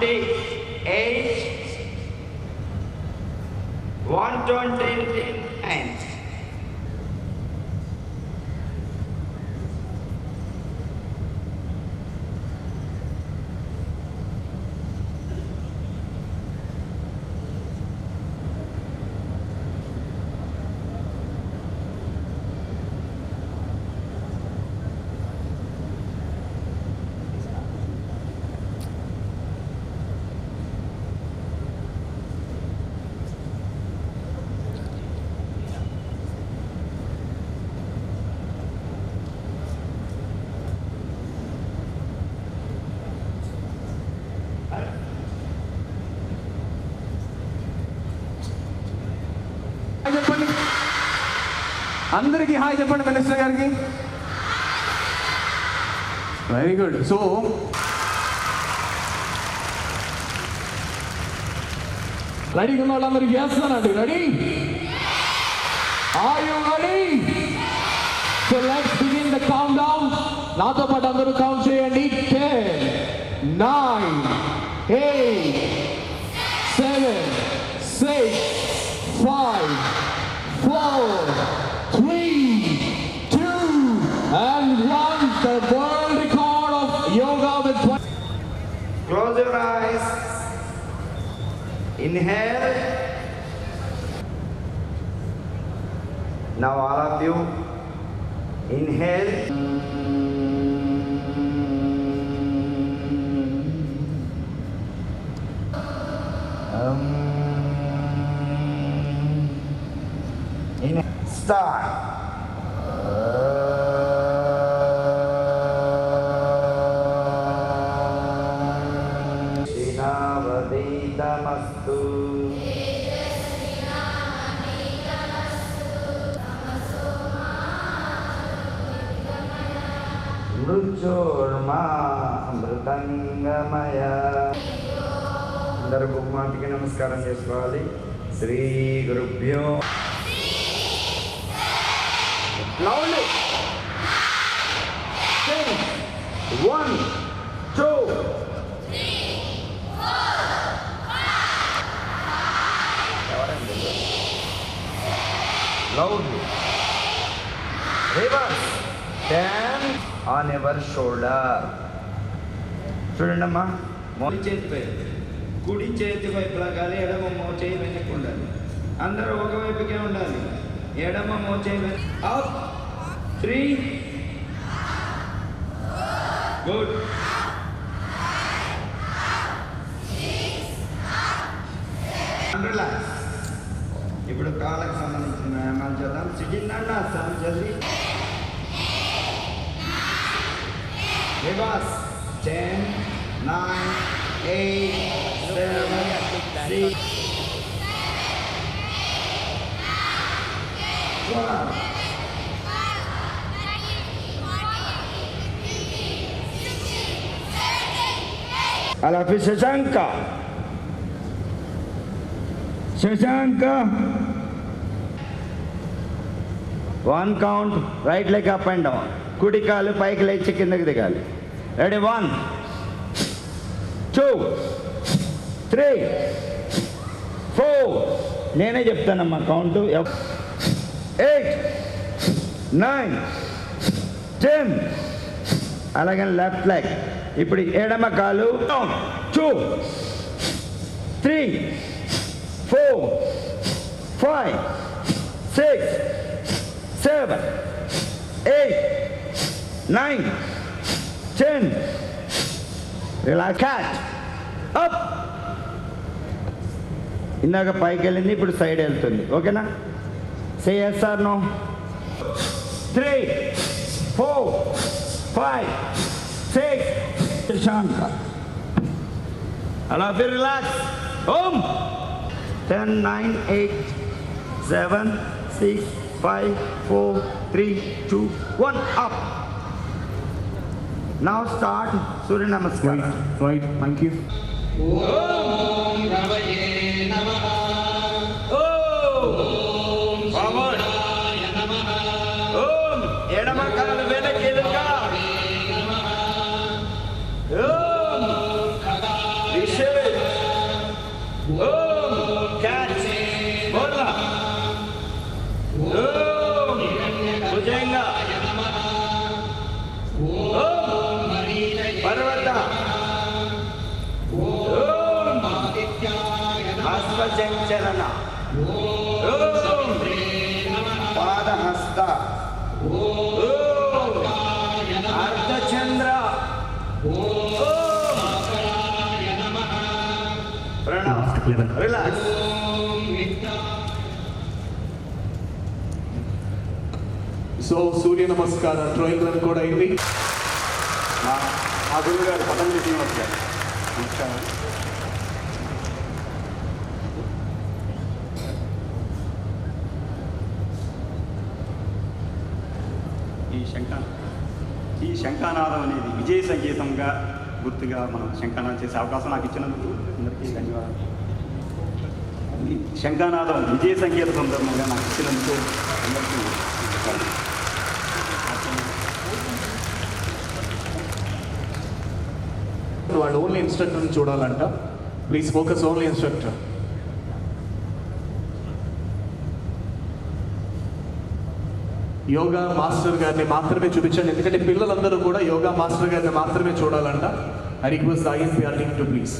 matei. అందరికీ hi చెప్పండి minister గారికి. వెరీ గుడ్ సో రెడీగా ఉన్న వాళ్ళందరూ చేస్తానండి ready are you ready so let's begin the countdown నాతో పాటు అందరూ కౌంట్ చేయండి. Ten nine eight seven six five, four, Inhale. Now all of you inhale. Um, inhale. Start. మృత్యోర్మా అమృతంగమయ అందరూ గుమ్మాటికి నమస్కారం చేసుకోవాలి శ్రీ గురుభ్యో Loudly. Sing. On your shoulder. చూడండి అమ్మా చేతి వైపు కుడి చేతి వైపు లాగాలి ఎడమ మోచేయి వెనక్కి ఉండాలి. అందరూ ఒకవైపుకే ఉండాలి. ఎడమ మోచేయి వెనక్ అప్ త్రీ. గుడ్. ఇప్పుడు కాళ్ళకు సంబంధించిన వ్యాయామాలు చేద్దాం? సిట్టింగ్ జల్దీ. Reverse ten nine eight seven six one అలా ఫి శశాంక Shashanka one count right leg up and down కుడి కాలు పైకి లేచి కిందకి దిగాలి ready one two three four నేనే చెప్తానమ్మా. కౌంట్ ఎయిట్ నైన్ టెన్ అలాగే లెఫ్ట్ లెగ్ ఇప్పుడు ఎడమ కాలు. Two three four five six seven eight nine Chin. Relax cat up ఇందాక పైకి వెళ్ళింది ఇప్పుడు సైడ్ వెళ్తుంది. ఓకేనా? Say no three four five six Shashanka అలా ఫిర్ relax Om ten nine eight seven six five four three two one up Now start Surya Namaskar. Right, right. Thank you. Abdul Banna. Relax. So Surya Namaskara drawing run కూడా అయింది మా గురువు గారు పతంజలి శ్రీనివాస్ గారు నమస్కారం ఈ శంఖ ఈ శంఖానాదం అనేది విజయ సంకేతంగా గుర్తుగా మనం శంఖానాదం చేసే అవకాశం నాకు ఇచ్చినందుకు అందరికీ ధన్యవాదాలు శంఖానాదం విజయ సంగీత సందర్భంగా నాకు ఇచ్చినందుకు అందరికీ వాళ్ళు ఓన్లీ ఇన్స్ట్రక్టర్ని చూడాలంట. Please focus only instructor yoga master గారిని మాత్రమే చూపించండి. ఎందుకంటే పిల్లలందరూ కూడా యోగా మాస్టర్ గారిని మాత్రమే చూడాలంట. I request INPR team to please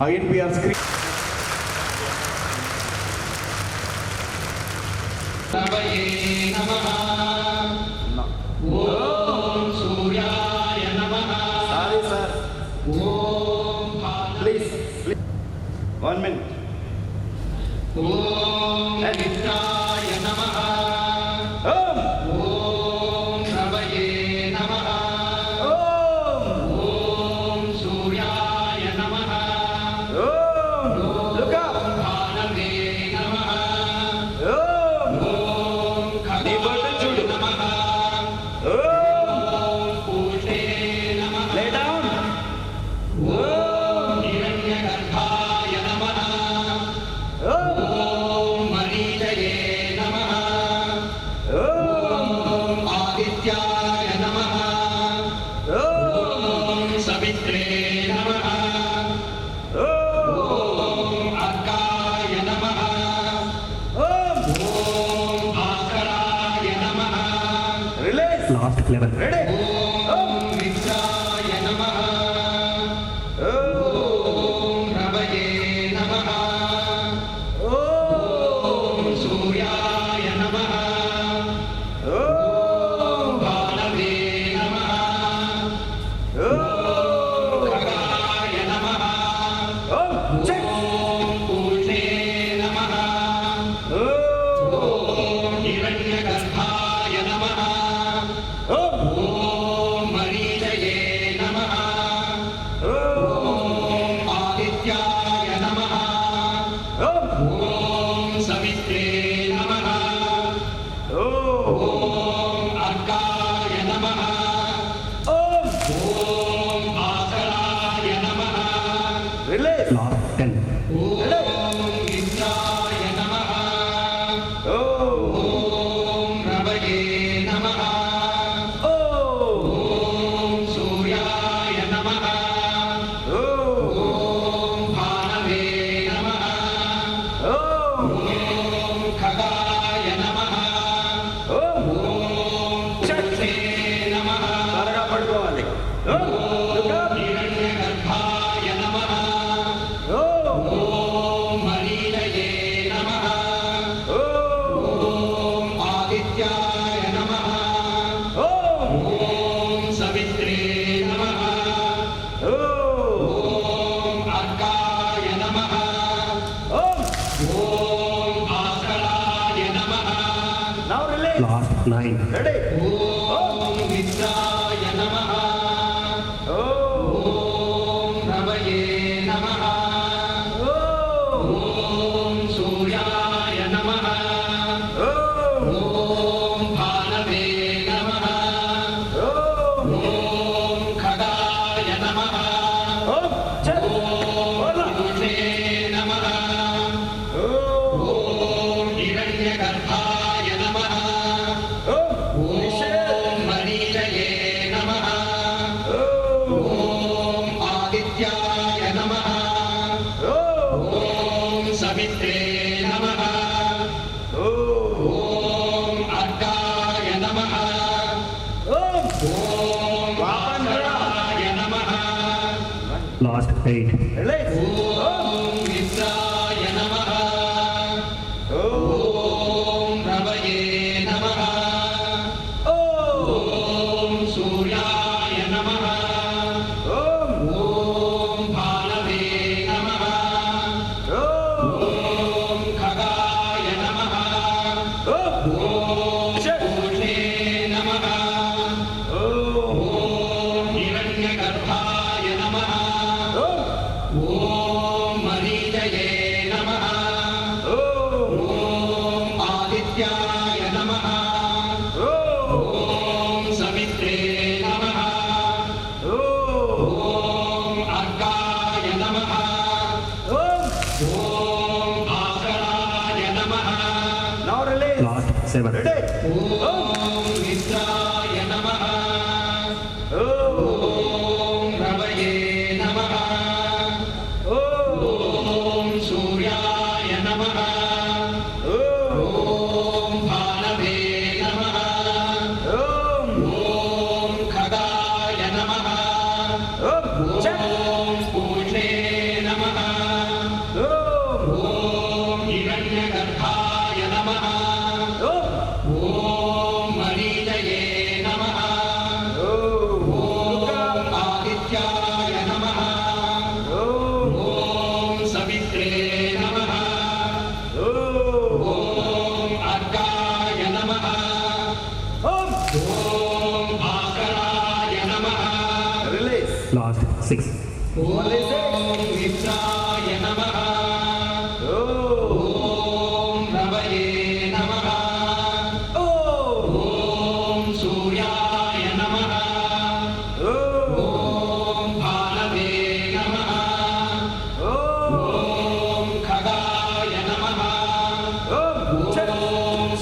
INPR screen.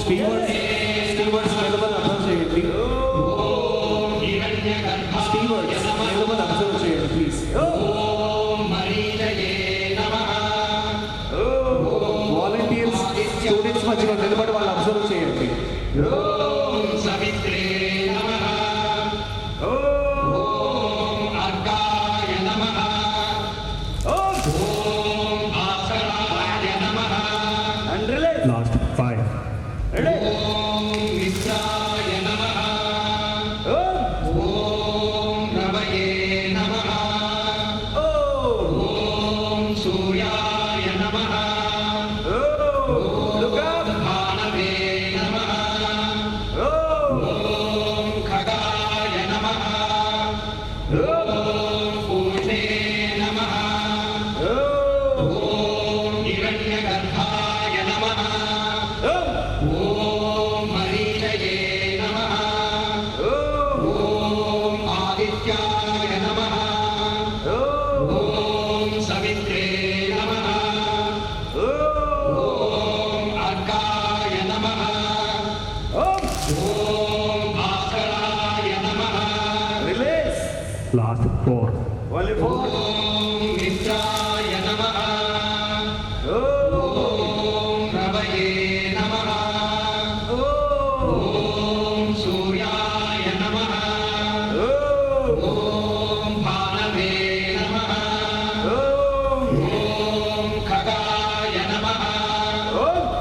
Steelers, Steelers, Steelers, Steelers, Steelers, Steelers, Steelers, Steelers, Steelers, Oh!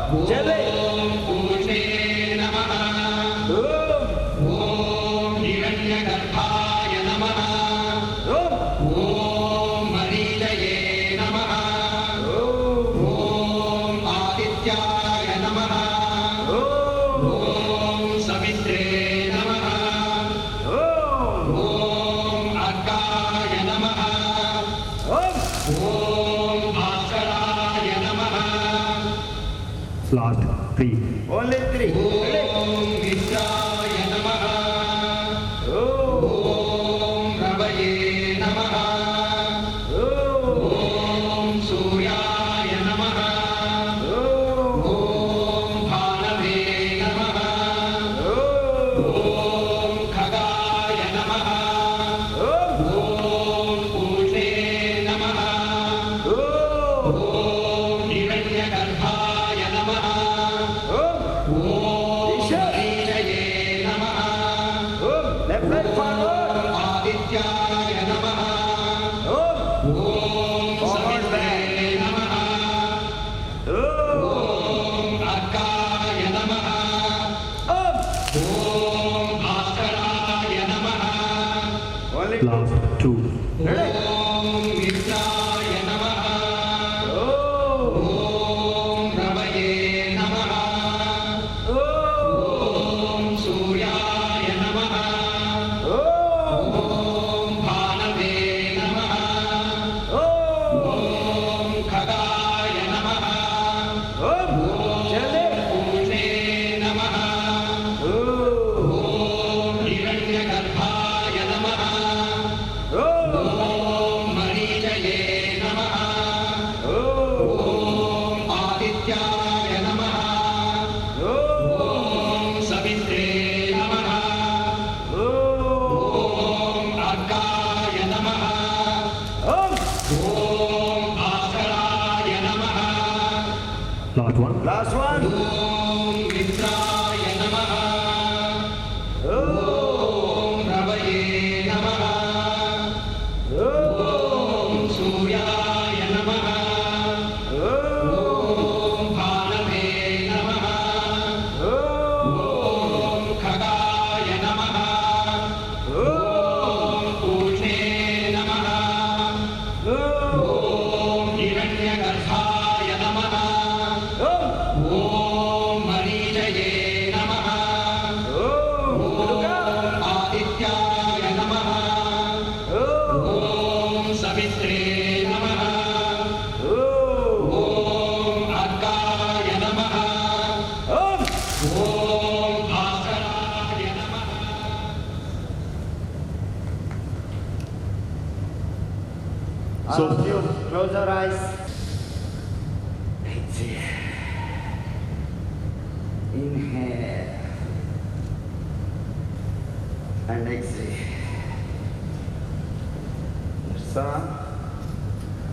Jalan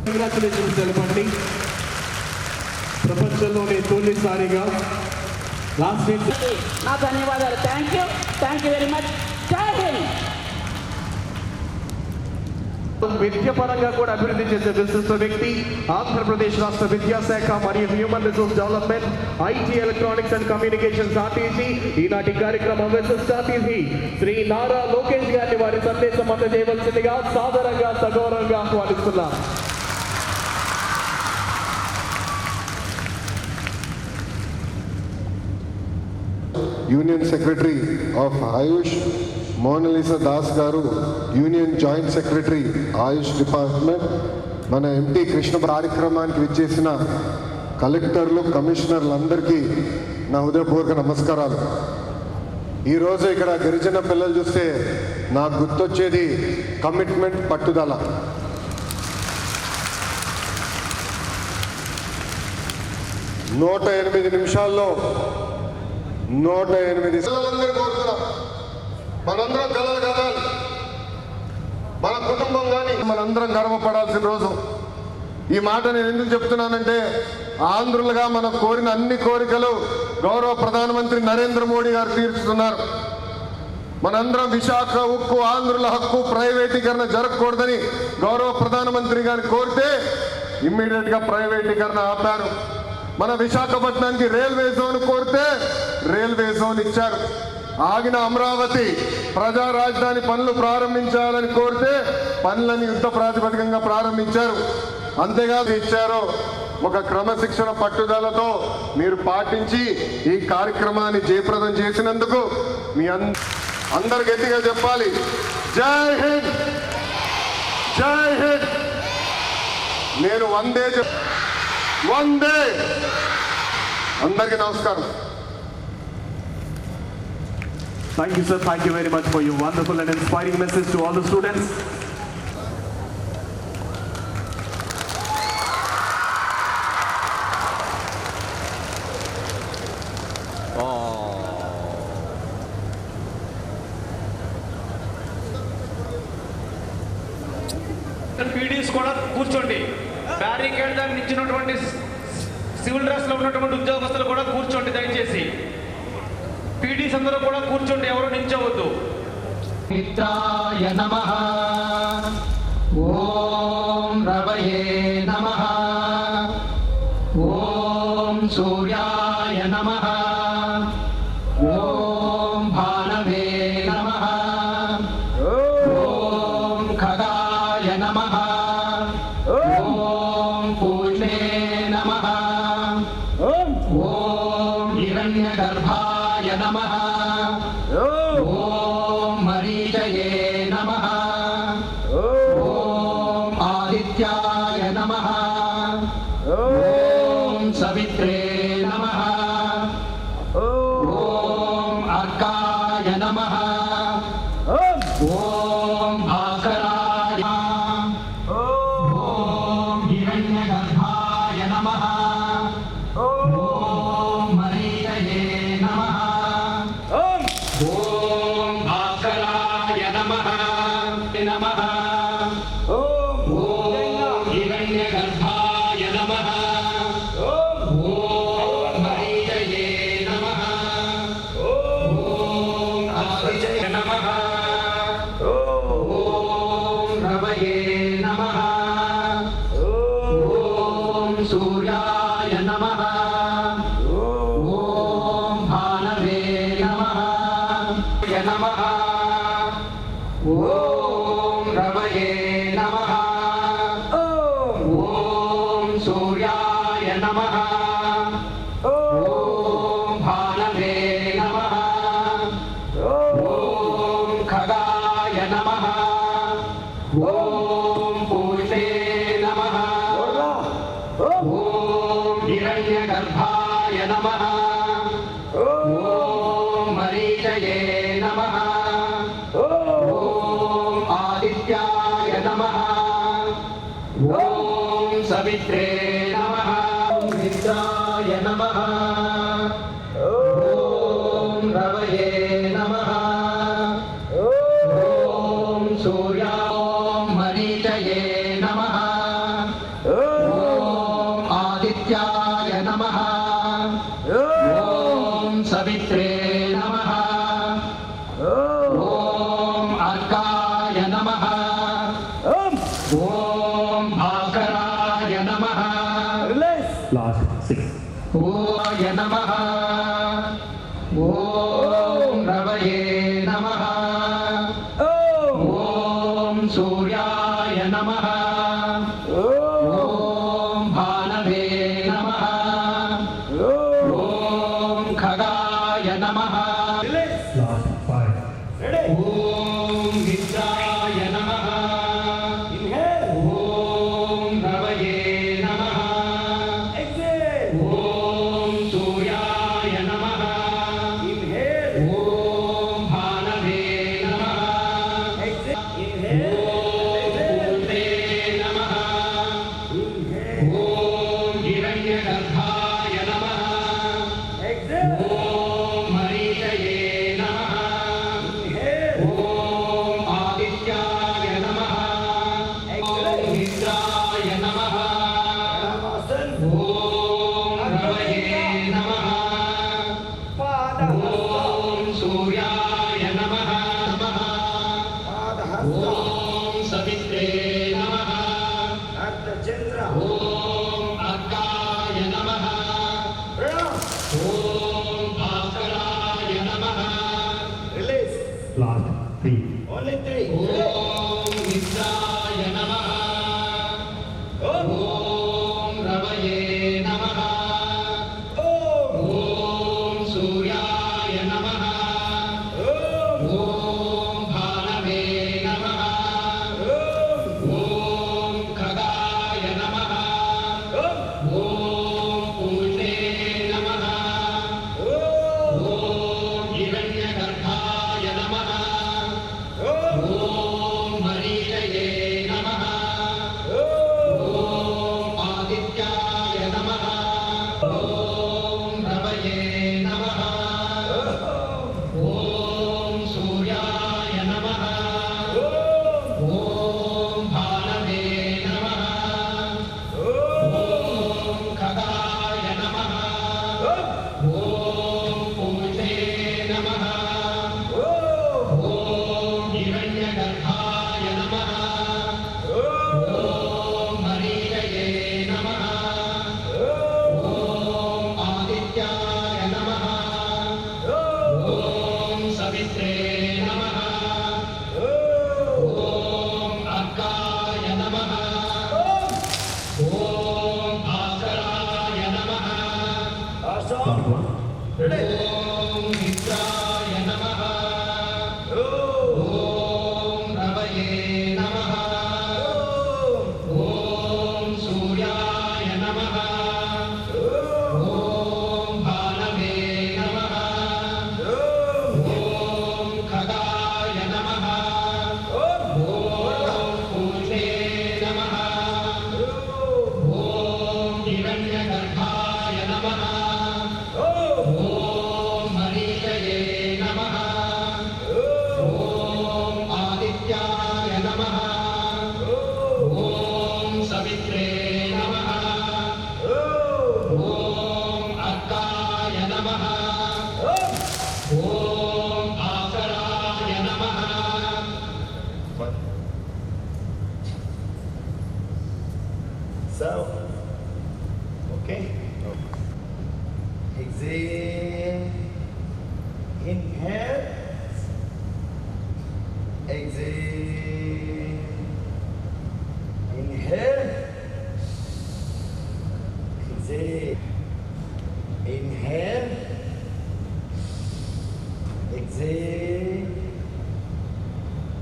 congratulations తెలపండి ప్రపంచంలోనే తొలిసారిగా లాస్ట్ వీక్ నా ధన్యవాదాలు. Thank you thank you very much విద్యపరంగా కూడా అభివృద్ధి చేసే విశిష్ట వ్యక్తి ఆంధ్రప్రదేశ్ రాష్ట్ర విద్యాశాఖ మరియు human resource development IT electronics and communications RTC. ఈనాటి కార్యక్రమం విశిష్ట అతిథి శ్రీ నారా లోకేష్ గారిని వారి సందేశం అందజేయవలసిందిగా సాదరంగా సగౌరవంగా ఆహ్వానిస్తున్నాం. Union secretary of AYUSH Monalisa Das గారు union joint secretary AYUSH department మన ఎంపీ కృష్ణ కార్యక్రమానికి విచ్చేసిన కలెక్టర్లు కమిషనర్లు అందరికీ నా హృదయపూర్వక నమస్కారాలు. ఈరోజు ఇక్కడ గిరిజన పిల్లలు చూస్తే నాకు గుర్తొచ్చేది కమిట్మెంట్ పట్టుదల. నూట ఎనిమిది నిమిషాల్లో నూట ఎనిమిది కోరుతున్నాం. మనందరం కలలు కదాలి మన కుటుంబం కానీ మనందరం గర్వపడాల్సిన రోజు. ఈ మాట నేను ఎందుకు చెప్తున్నానంటే ఆంధ్రులుగా మనం కోరిన అన్ని కోరికలు గౌరవ ప్రధానమంత్రి నరేంద్ర మోడీ గారు తీర్చుతున్నారు. మనందరం విశాఖ ఉక్కు ఆంధ్రుల హక్కు ప్రైవేటీకరణ జరగకూడదని గౌరవ ప్రధానమంత్రి గారిని కోరితే ఇమ్మీడియట్గా ప్రైవేటీకరణ ఆపారు. మన విశాఖపట్నానికి రైల్వే జోన్ కోరితే రైల్వే జోన్ ఇచ్చారు. ఆగిన అమరావతి ప్రజా రాజధాని పనులు ప్రారంభించాలని కోరితే పనులని యుద్ధ ప్రాతిపదికంగా ప్రారంభించారు. అంతేకాదు ఇచ్చారు ఒక క్రమశిక్షణ పట్టుదలతో మీరు పాటించి ఈ కార్యక్రమాన్ని జయప్రదం చేసినందుకు మీ అందరు గట్టిగా చెప్పాలి. జై హింద్! జై హింద్! నేను వందే చెప్ వందే అందరికీ నమస్కారం Thank you, sir. Thank you very much for your wonderful and inspiring message to all the students. PDs కూడా కూర్చోండి బ్యారికేడ్ దాన్ని ఇచ్చినటువంటి సివిల్ ఉన్నటువంటి ఉద్యోగస్తులు కూడా కూర్చోండి దయచేసి. పీడీస్ అందరూ కూడా కూర్చోండి ఎవరు నించవద్దు ఓం రవయే Boa! नमः